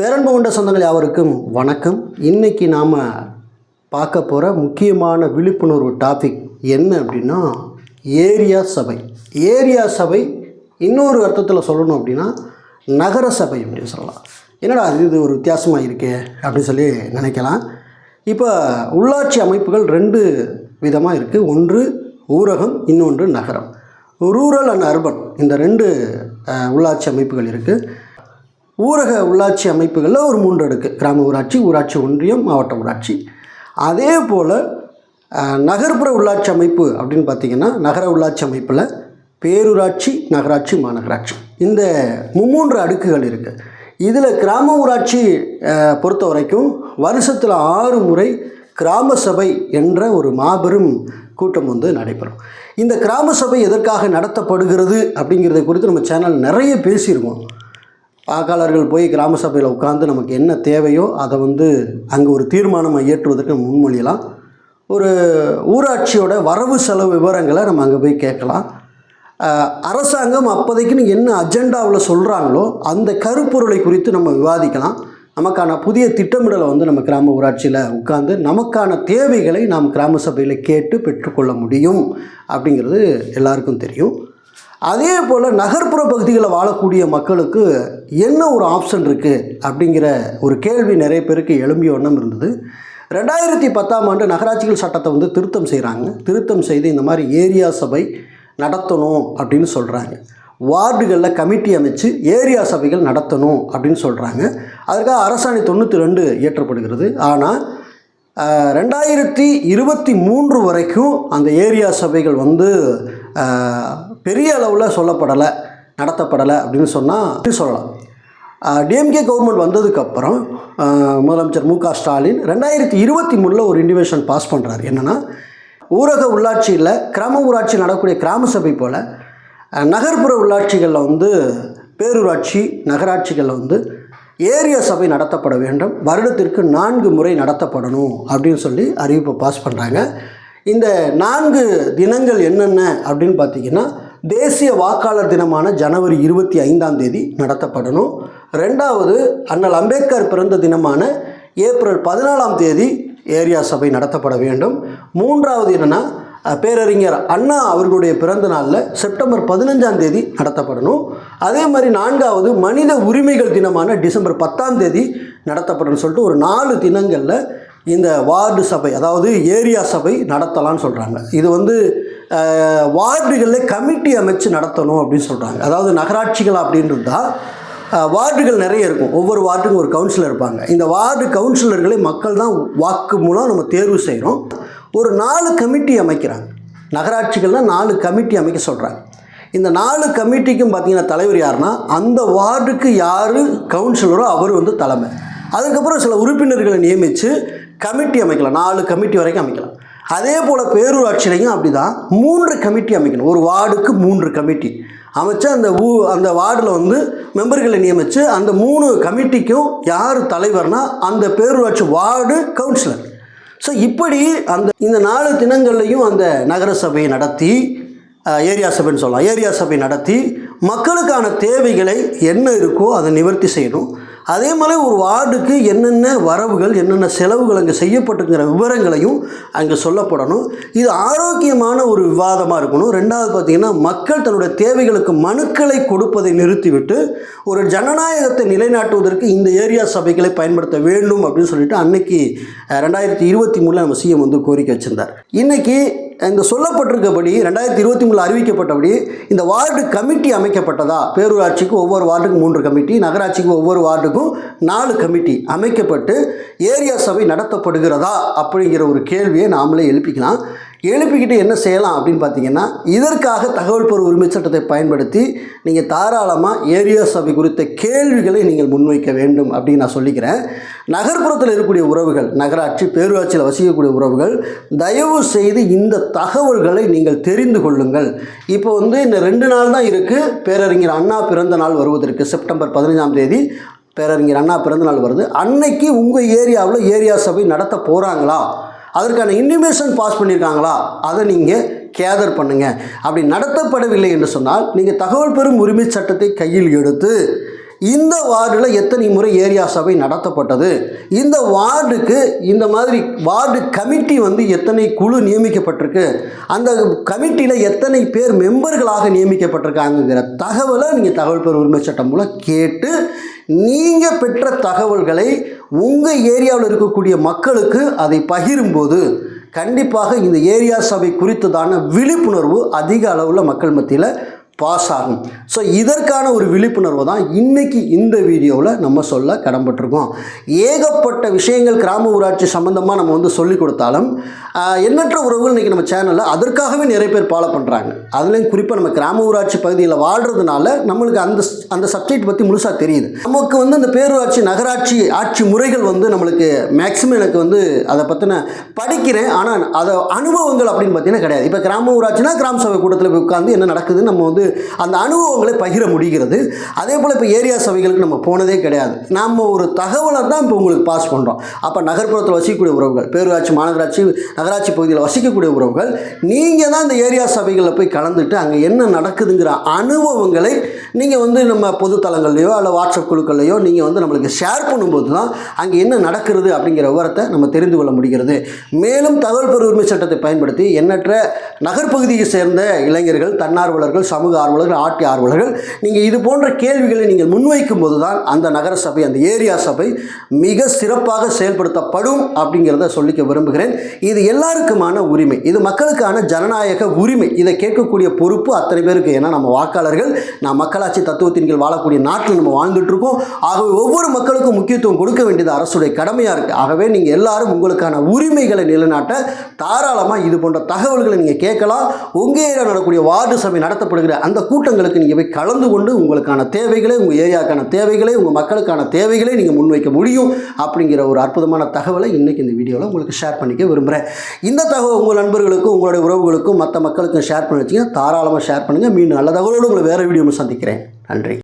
பேரன்பு கொண்ட சொந்தங்கள் யாவருக்கும் வணக்கம். இன்னைக்கு நாம் பார்க்க போகிற முக்கியமான விழிப்புணர்வு டாபிக் என்ன அப்படின்னா ஏரியா சபை. ஏரியா சபை இன்னொரு அர்த்தத்தில் சொல்லணும் அப்படின்னா நகர சபை அப்படின்னு சொல்லலாம். என்னடா இது? இது ஒரு வித்தியாசமாக இருக்கே அப்படின்னு சொல்லி நினைக்கலாம். இப்போ உள்ளாட்சி அமைப்புகள் ரெண்டு விதமாக இருக்குது ஒன்று ஊரகம் இன்னொன்று நகரம். ரூரல் அண்ட் அர்பன் இந்த ரெண்டு உள்ளாட்சி அமைப்புகள் இருக்குது ஊரக உள்ளாட்சி அமைப்புகளில் ஒரு மூன்று அடுக்கு. கிராம ஊராட்சி ஊராட்சி ஒன்றியம் மாவட்ட ஊராட்சி. அதே போல் நகர்ப்புற உள்ளாட்சி அமைப்பு அப்படின்னு பார்த்திங்கன்னா நகர உள்ளாட்சி அமைப்பில் பேரூராட்சி நகராட்சி மாநகராட்சி. இந்த மும்மூன்று அடுக்குகள் இருக்குது இதில் கிராம ஊராட்சி பொறுத்த வரைக்கும் வருஷத்தில் ஆறு முறை கிராம சபை என்ற ஒரு மாபெரும் கூட்டம் வந்து நடைபெறும். இந்த கிராம சபை எதற்காக நடத்தப்படுகிறது அப்படிங்கிறத குறித்து நம்ம சேனல் நிறைய பேசியிருக்கோம். வாக்காளர்கள் போய் கிராம சபையில் உட்காந்து நமக்கு என்ன தேவையோ அதை வந்து அங்கே ஒரு தீர்மானம் இயற்றுவதற்கு முன்மொழியலாம். ஒரு ஊராட்சியோட வரவு செலவு விவரங்களை நம்ம அங்கே போய் கேட்கலாம். அரசாங்கம் அப்போதைக்குன்னு என்ன அஜெண்டாவில் சொல்கிறாங்களோ அந்த கருப்பொருளை குறித்து நம்ம விவாதிக்கலாம். நமக்கான புதிய திட்டமிடலை வந்து நம்ம கிராம ஊராட்சியில் உட்காந்து நமக்கான தேவைகளை நாம் கிராம சபையில் கேட்டு பெற்றுக்கொள்ள முடியும். அப்படிங்கிறது எல்லாருக்கும் தெரியும். அதே போல் நகர்ப்புற பகுதிகளில் வாழக்கூடிய மக்களுக்கு என்ன ஒரு ஆப்ஷன் இருக்குது அப்படிங்கிற ஒரு கேள்வி நிறைய பேருக்கு எழும்பிய வண்ணம் இருந்தது. ரெண்டாயிரத்தி பத்தாம் ஆண்டு நகராட்சிகள் சட்டத்தை வந்து திருத்தம் செய்கிறாங்க திருத்தம் செய்து இந்த மாதிரி ஏரியா சபை நடத்தணும் அப்படின்னு சொல்கிறாங்க வார்டுகளில் கமிட்டி அமைச்சு ஏரியா சபைகள் நடத்தணும் அப்படின்னு சொல்கிறாங்க அதற்காக அரசாணை தொண்ணூற்றி ரெண்டு இயற்றப்படுகிறது. ஆனால் ரெண்டாயிரத்தி இருபத்தி மூன்று வரைக்கும் அந்த ஏரியா சபைகள் வந்து பெரிய அளவில் சொல்லப்படலை நடத்தப்படலை அப்படின்னு சொன்னால் சொல்லலாம். டிஎம்கே கவர்மெண்ட் வந்ததுக்கப்புறம் முதலமைச்சர் மு க ஸ்டாலின் ரெண்டாயிரத்தி இருபத்தி மூணில் ஒரு இண்டிவேஷன் பாஸ் பண்ணுறாரு என்னென்னா ஊரக உள்ளாட்சியில் கிராம ஊராட்சி நடக்கக்கூடிய கிராம சபை போல் நகர்ப்புற உள்ளாட்சிகளில் வந்து பேரூராட்சி நகராட்சிகளில் வந்து ஏரிய சபை நடத்தப்பட வேண்டும். வருடத்திற்கு நான்கு முறை நடத்தப்படணும் அப்படின்னு சொல்லி அறிவிப்பை பாஸ் பண்ணுறாங்க இந்த நான்கு தினங்கள் என்னென்ன அப்படின்னு பார்த்தீங்கன்னா தேசிய வாக்காளர் தினமான ஜனவரி இருபத்தி ஐந்தாம் தேதி நடத்தப்படணும். ரெண்டாவது அண்ணல் அம்பேத்கர் பிறந்த தினமான ஏப்ரல் பதினாலாம் தேதி ஏரியா சபை நடத்தப்பட வேண்டும். மூன்றாவது என்னென்னா பேரறிஞர் அண்ணா அவர்களுடைய பிறந்த நாளில் செப்டம்பர் பதினஞ்சாம் தேதி நடத்தப்படணும். அதே மாதிரி நான்காவது மனித உரிமைகள் தினமான டிசம்பர் பத்தாம் தேதி நடத்தப்படணும்னு சொல்லிட்டு ஒரு நாலு தினங்களில் இந்த வார்டு சபை அதாவது ஏரியா சபை நடத்தலாம்னு சொல்கிறாங்க இது வந்து வார்டுகளில் கமிட்டி அமைச்சு நடத்தணும் அப்படின்னு சொல்கிறாங்க அதாவது நகராட்சிகள் அப்படின்னு வார்டுகள் நிறைய இருக்கும். ஒவ்வொரு வார்டுக்கும் ஒரு கவுன்சிலர் இருப்பாங்க. இந்த வார்டு கவுன்சிலர்களை மக்கள் தான் வாக்கு மூலம் நம்ம தேர்வு செய்கிறோம் ஒரு நாலு கமிட்டி அமைக்கிறாங்க. நகராட்சிகள்லாம் நாலு கமிட்டி அமைக்க சொல்கிறாங்க இந்த நாலு கமிட்டிக்கும் பார்த்திங்கன்னா தலைவர் யாருன்னா அந்த வார்டுக்கு யார் கவுன்சிலரோ அவர் வந்து தலைமை. அதுக்கப்புறம் சில உறுப்பினர்களை நியமித்து கமிட்டி அமைக்கலாம். நாலு கமிட்டி வரைக்கும் அமைக்கலாம். அதே போல் பேரூராட்சியிலையும் அப்படி தான் மூன்று கமிட்டி அமைக்கணும். ஒரு வார்டுக்கு மூன்று கமிட்டி. அமைச்சு அந்த ஊ அந்த வார்டில் வந்து மெம்பர்களை நியமித்து அந்த மூணு கமிட்டிக்கும் யார் தலைவர்னா அந்த பேரூராட்சி வார்டு கவுன்சிலர். ஸோ இப்படி அந்த இந்த நாலு தினங்கள்லையும் அந்த நகர சபையை நடத்தி ஏரியா சபைன்னு சொல்லலாம். ஏரியா சபை நடத்தி மக்களுக்கான தேவைகளை என்ன இருக்கோ அதை நிவர்த்தி செய்யணும். அதே மாதிரி ஒரு வார்டுக்கு என்னென்ன வரவுகள் என்னென்ன செலவுகள் அங்கே செய்யப்பட்டுங்கிற விவரங்களையும் அங்கே சொல்லப்படணும். இது ஆரோக்கியமான ஒரு விவாதமாக இருக்கணும். ரெண்டாவது பார்த்திங்கன்னா மக்கள் தன்னுடைய தேவைகளுக்கு மனுக்களை கொடுப்பதை நிறுத்திவிட்டு ஒரு ஜனநாயகத்தை நிலைநாட்டுவதற்கு இந்த ஏரியா சபைகளை பயன்படுத்த வேண்டும் அப்படின்னு சொல்லிட்டு அன்னைக்கு ரெண்டாயிரத்தி இருபத்தி மூணில் நம்ம சிஎம் வந்து கோரிக்கை வச்சிருந்தார். இன்றைக்கி இந்த சொல்லப்பட்டிருக்கபடி ரெண்டாயிரத்தி இருபத்தி மூணில் அறிவிக்கப்பட்டபடி இந்த வார்டு கமிட்டி அமைக்கப்பட்டதா? பேரூராட்சிக்கு ஒவ்வொரு வார்டுக்கும் மூன்று கமிட்டி நகராட்சிக்கு ஒவ்வொரு வார்டுக்கும் நாலு கமிட்டி அமைக்கப்பட்டு ஏரியா சபை நடத்தப்படுகிறதா அப்படிங்கிற ஒரு கேள்வியை நாமளே எழுப்பிக்கலாம். எழுப்பிக்கிட்டு என்ன செய்யலாம் அப்படின்னு பார்த்தீங்கன்னா இதற்காக தகவல் பொருள் உரிமை சட்டத்தை பயன்படுத்தி நீங்கள் தாராளமாக ஏரியா சபை குறித்த கேள்விகளை நீங்கள் முன்வைக்க வேண்டும் அப்படின்னு நான் சொல்லிக்கிறேன். நகர்ப்புறத்தில் இருக்கக்கூடிய உறவுகள் நகராட்சி பேரூராட்சியில் வசிக்கக்கூடிய உறவுகள் தயவு செய்து இந்த தகவல்களை நீங்கள் தெரிந்து கொள்ளுங்கள். இப்போ வந்து இந்த ரெண்டு நாள் தான் இருக்குது பேரறிஞர் அண்ணா பிறந்த நாள் வருவதற்கு செப்டம்பர் பதினைஞ்சாம் தேதி பேரறிஞர் அண்ணா பிறந்த நாள் வருது. அன்னைக்கு உங்கள் ஏரியாவில் ஏரியா சபை நடத்த போகிறாங்களா அதற்கான இன்டிமேஷன் பாஸ் பண்ணியிருக்காங்களா அதை நீங்கள் கேதர் பண்ணுங்கள் அப்படி நடத்தப்படவில்லை என்று சொன்னால் நீங்கள் தகவல் பெறும் உரிமை சட்டத்தை கையில் எடுத்து இந்த வார்டில் எத்தனை முறை ஏரியா சபை நடத்தப்பட்டது? இந்த வார்டுக்கு இந்த மாதிரி வார்டு கமிட்டி வந்து எத்தனை குழு நியமிக்கப்பட்டிருக்கு? அந்த கமிட்டியில் எத்தனை பேர் மெம்பர்களாக நியமிக்கப்பட்டிருக்காங்கங்கிற தகவலை நீங்கள் தகவல் பெறும் உரிமை சட்டம் மூலம் கேட்டு நீங்கள் பெற்ற தகவல்களை உங்கள் ஏரியாவில் இருக்கக்கூடிய மக்களுக்கு அதை பகிரும்போது கண்டிப்பாக இந்த ஏரியா சபை குறித்ததான விழிப்புணர்வு அதிக அளவில் மக்கள் மத்தியில் பாஸ் ஆகும் ஸோ இதற்கான ஒரு விழிப்புணர்வு தான் இன்றைக்கி இந்த வீடியோவில் நம்ம சொல்ல கடன்பட்டிருக்கோம் ஏகப்பட்ட விஷயங்கள் கிராம ஊராட்சி சம்மந்தமாக நம்ம வந்து சொல்லி கொடுத்தாலும் எண்ணற்ற உறவுகள் இன்றைக்கி நம்ம சேனலில் அதற்காகவே நிறைய பேர் ஃபாலோ பண்ணுறாங்க அதுலேயும் குறிப்பாக நம்ம கிராம ஊராட்சி பகுதியில் வாழ்கிறதுனால நம்மளுக்கு அந்த அந்த சப்ஜெக்ட் பற்றி முழுசாக தெரியுது. நமக்கு வந்து இந்த பேரூராட்சி நகராட்சி ஆட்சி முறைகள் வந்து நம்மளுக்கு மேக்ஸிமம் எனக்கு வந்து அதை பற்றின படிக்கிறேன். ஆனால் அதை அனுபவங்கள் அப்படின்னு பார்த்தீங்கன்னா கிடையாது. இப்போ கிராம ஊராட்சினா கிராம சபை கூட்டத்தில் போய் உட்காந்து என்ன நடக்குதுன்னு நம்ம வந்து அந்த அனுபவங்களை பகிர முடிகிறது. அதே போல் இப்போ ஏரியா சபைகளுக்கு நம்ம போனதே கிடையாது. நம்ம ஒரு தகவலை தான் இப்போ உங்களுக்கு பாஸ் பண்ணுறோம் அப்போ நகர்ப்புறத்தில் வசிக்கக்கூடிய உறவுகள் பேரூராட்சி மாநகராட்சி நகராட்சி பகுதியில் வசிக்கக்கூடிய உறவுகள் நீங்கள் தான் இந்த ஏரியா சபைகளில் போய் கலந்துட்டு அங்கே என்ன நடக்குதுங்கிற அனுபவங்களை நீங்கள் வந்து நம்ம பொதுத்தலங்கள்லையோ அல்ல வாட்ஸ்அப் குழுக்கள்லையோ நீங்கள் வந்து நம்மளுக்கு ஷேர் பண்ணும்போது தான் அங்கே என்ன நடக்கிறது அப்படிங்கிற விவரத்தை நம்ம தெரிந்து கொள்ள முடிகிறது. மேலும் தகவல் பெறு உரிமை சட்டத்தை பயன்படுத்தி எண்ணற்ற நகர்ப்பகுதியை சேர்ந்த இளைஞர்கள் தன்னார்வலர்கள் சமூக ஆர்வலர்கள் ஆட்சி ஆர்வலர்கள். நீங்கள் இது போன்ற கேள்விகளை நீங்கள் முன்வைக்கும் போது தான் அந்த நகர சபை அந்த ஏரியா சபை மிக சிறப்பாக செயல்படுத்தப்படும் அப்படிங்கிறத சொல்லிக்க விரும்புகிறேன். இது எல்லாருக்குமான உரிமை. இது மக்களுக்கான ஜனநாயக உரிமை. இதை கேட்கக்கூடிய பொறுப்பு அத்தனை பேருக்கு. ஏன்னா நம்ம வாக்காளர்கள் நான் மக்களாட்சி தத்துவத்தின் கீழ் வாழக்கூடிய நாட்டில் நம்ம வாழ்ந்துட்டுருக்கோம் ஆகவே ஒவ்வொரு மக்களுக்கும் முக்கியத்துவம் கொடுக்க வேண்டியது அரசுடைய கடமையாக இருக்குது ஆகவே நீங்கள் எல்லாரும் உங்களுக்கான உரிமைகளை நிலைநாட்ட தாராளமாக இது போன்ற தகவல்களை நீங்கள் கேட்கலாம். உங்கள் ஏரியா நடக்கூடிய வார்டு சபை நடத்தப்படுகிற அந்த கூட்டங்களுக்கு நீங்கள் போய் கலந்து கொண்டு உங்களுக்கான தேவைகளை உங்கள் ஏரியாக்கான தேவைகளை உங்கள் மக்களுக்கான தேவைகளை நீங்கள் முன்வைக்க முடியும் அப்படிங்கிற ஒரு அற்புதமான தகவலை இன்றைக்கி இந்த வீடியோவில் உங்களுக்கு ஷேர் பண்ணிக்க விரும்புகிறேன் இந்த தகவல் உங்கள் நண்பர்களுக்கும் உங்களுடைய உறவுகளுக்கும் மற்ற மக்களுக்கும் ஷேர் பண்ணி வச்சிங்க தாராளமாக ஷேர் பண்ணுங்கள் மீண்டும் நல்ல தகவலோடு உங்களை வேறு வீடியோவில் சந்திக்கிறேன். நன்றி.